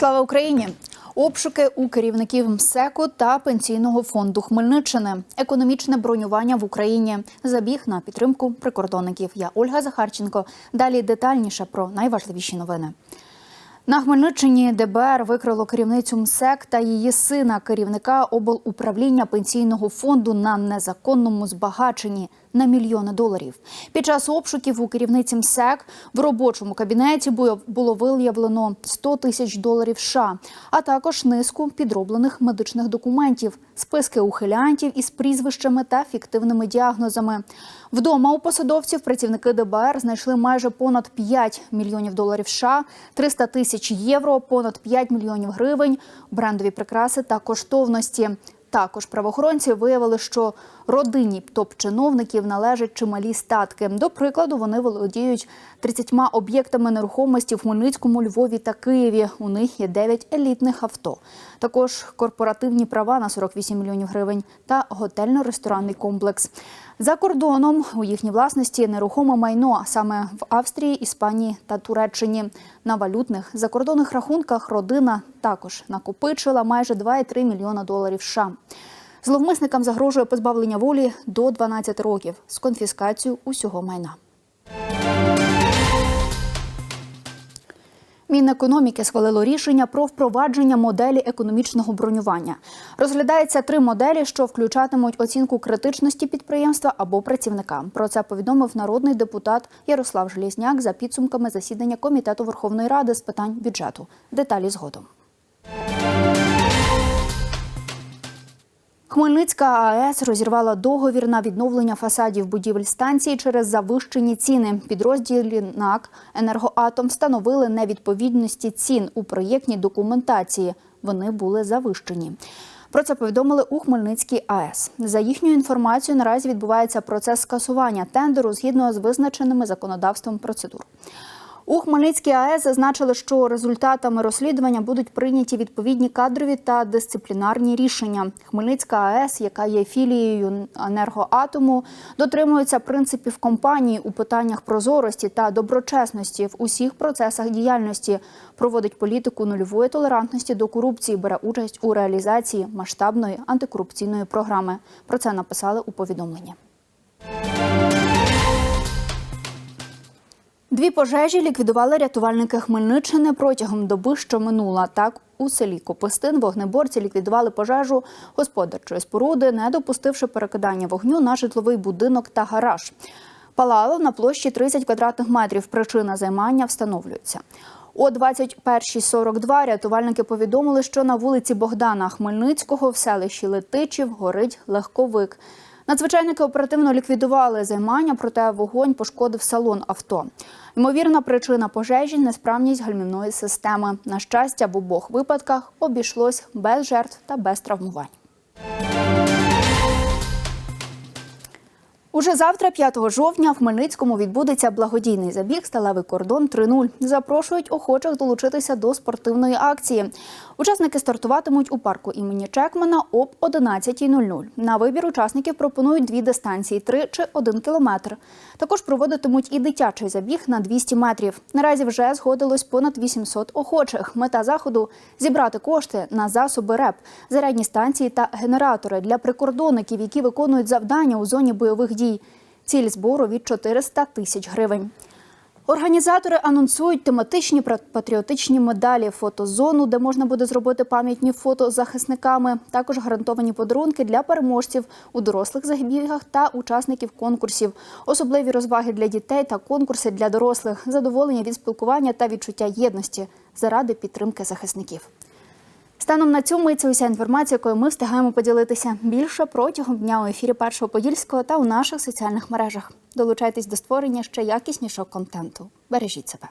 Слава Україні! Обшуки у керівників МСЕКу та пенсійного фонду Хмельниччини, економічне бронювання в Україні, забіг на підтримку прикордонників. Я Ольга Захарченко. Далі детальніше про найважливіші новини. На Хмельниччині ДБР викрило керівницю МСЕК та її сина, керівника облуправління пенсійного фонду на незаконному збагаченні на мільйони доларів. Під час обшуків у керівниці МСЕК в робочому кабінеті було- виявлено 100 тисяч доларів США, а також низку підроблених медичних документів, списки ухилянтів із прізвищами та фіктивними діагнозами. Вдома у посадовців працівники ДБР знайшли майже понад 5 мільйонів доларів США, 300 тисяч євро, понад 5 мільйонів гривень, брендові прикраси та коштовності. Також правоохоронці виявили, що родині топ-чиновників належать чималі статки. До прикладу, вони володіють 30 об'єктами нерухомості в Хмельницькому, Львові та Києві. У них є 9 елітних авто. Також корпоративні права на 48 мільйонів гривень та готельно-ресторанний комплекс. За кордоном у їхній власності нерухоме майно, саме в Австрії, Іспанії та Туреччині. На валютних закордонних рахунках родина також накопичила майже 2,3 мільйона доларів США. Зловмисникам загрожує позбавлення волі до 12 років з конфіскацією усього майна. Мінекономіки схвалило рішення про впровадження моделі економічного бронювання. Розглядається три моделі, що включатимуть оцінку критичності підприємства або працівника. Про це повідомив народний депутат Ярослав Желізняк за підсумками засідання комітету Верховної Ради з питань бюджету. Деталі згодом. Хмельницька АЕС розірвала договір на відновлення фасадів будівель станції через завищені ціни. Підрозділі НАК «Енергоатом» встановили невідповідності цін у проєктній документації. Вони були завищені. Про це повідомили у Хмельницькій АЕС. За їхньою інформацією, наразі відбувається процес скасування тендеру згідно з визначеними законодавством процедур. У Хмельницькій АЕС зазначили, що результатами розслідування будуть прийняті відповідні кадрові та дисциплінарні рішення. Хмельницька АЕС, яка є філією енергоатому, дотримується принципів компанії у питаннях прозорості та доброчесності в усіх процесах діяльності, проводить політику нульової толерантності до корупції, бере участь у реалізації масштабної антикорупційної програми. Про це написали у повідомленні. Дві пожежі ліквідували рятувальники Хмельниччини протягом доби, що минула. Так, у селі Копистин вогнеборці ліквідували пожежу господарчої споруди, не допустивши перекидання вогню на житловий будинок та гараж. Палало на площі 30 квадратних метрів. Причина займання встановлюється. О 21.42 рятувальники повідомили, що на вулиці Богдана Хмельницького в селищі Летичів горить легковик. Надзвичайники оперативно ліквідували займання, проте вогонь пошкодив салон авто. Ймовірна причина пожежі несправність гальмівної системи. На щастя, в обох випадках обійшлось без жертв та без травмувань. Уже завтра, 5 жовтня, в Хмельницькому відбудеться благодійний забіг Сталевий кордон 3.0. Запрошують охочих долучитися до спортивної акції. Учасники стартуватимуть у парку імені Чекмана об 11.00. На вибір учасників пропонують дві дистанції 3 чи 1 кілометр. Також проводитимуть і дитячий забіг на 200 метрів. Наразі вже згодилось понад 800 охочих. Мета заходу зібрати кошти на засоби РЕП, зарядні станції та генератори для прикордонників, які виконують завдання у зоні бойових дій. Ціль збору від 400 тисяч гривень. Організатори анонсують тематичні патріотичні медалі, фотозону, де можна буде зробити пам'ятні фото з захисниками. Також гарантовані подарунки для переможців у дорослих забігах та учасників конкурсів, особливі розваги для дітей та конкурси для дорослих, задоволення від спілкування та відчуття єдності заради підтримки захисників. Станом на цьому і це уся інформація, якою ми встигаємо поділитися більше протягом дня у ефірі Першого Подільського та у наших соціальних мережах. Долучайтесь до створення ще якіснішого контенту. Бережіть себе.